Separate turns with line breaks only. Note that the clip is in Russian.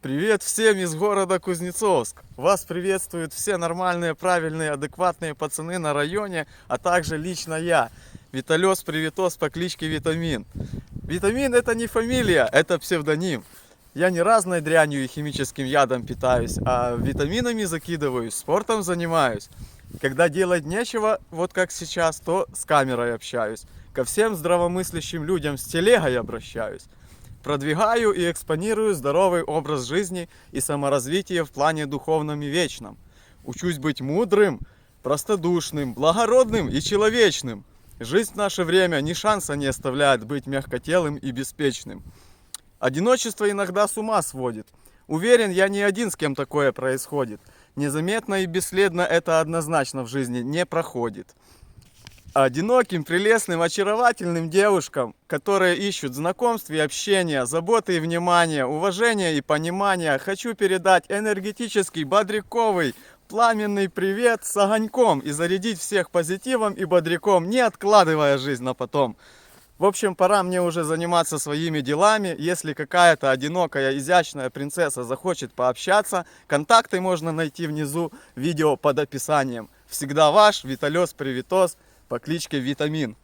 Привет всем из города Кузнецовск! Вас приветствуют все нормальные, правильные, адекватные пацаны на районе, а также лично я, Виталес Привитос по кличке Витамин. Витамин это не фамилия, это псевдоним. Я не разной дрянью и химическим ядом питаюсь, а витаминами закидываюсь, спортом занимаюсь. Когда делать нечего, вот как сейчас, то с камерой общаюсь. Ко всем здравомыслящим людям с телегой обращаюсь. Продвигаю и экспонирую здоровый образ жизни и саморазвитие в плане духовном и вечном. Учусь быть мудрым, простодушным, благородным и человечным. Жизнь в наше время ни шанса не оставляет быть мягкотелым и беспечным. Одиночество иногда с ума сводит. Уверен, я не один, с кем такое происходит. Незаметно и бесследно это однозначно в жизни не проходит. Одиноким, прелестным, очаровательным девушкам, которые ищут знакомств и общения, заботы и внимания, уважения и понимания, хочу передать энергетический, бодряковый, пламенный привет с огоньком и зарядить всех позитивом и бодряком, не откладывая жизнь на потом. В общем, пора мне уже заниматься своими делами. Если какая-то одинокая, изящная принцесса захочет пообщаться, контакты можно найти внизу видео под описанием. Всегда ваш Виталес Привитос по кличке Витамин.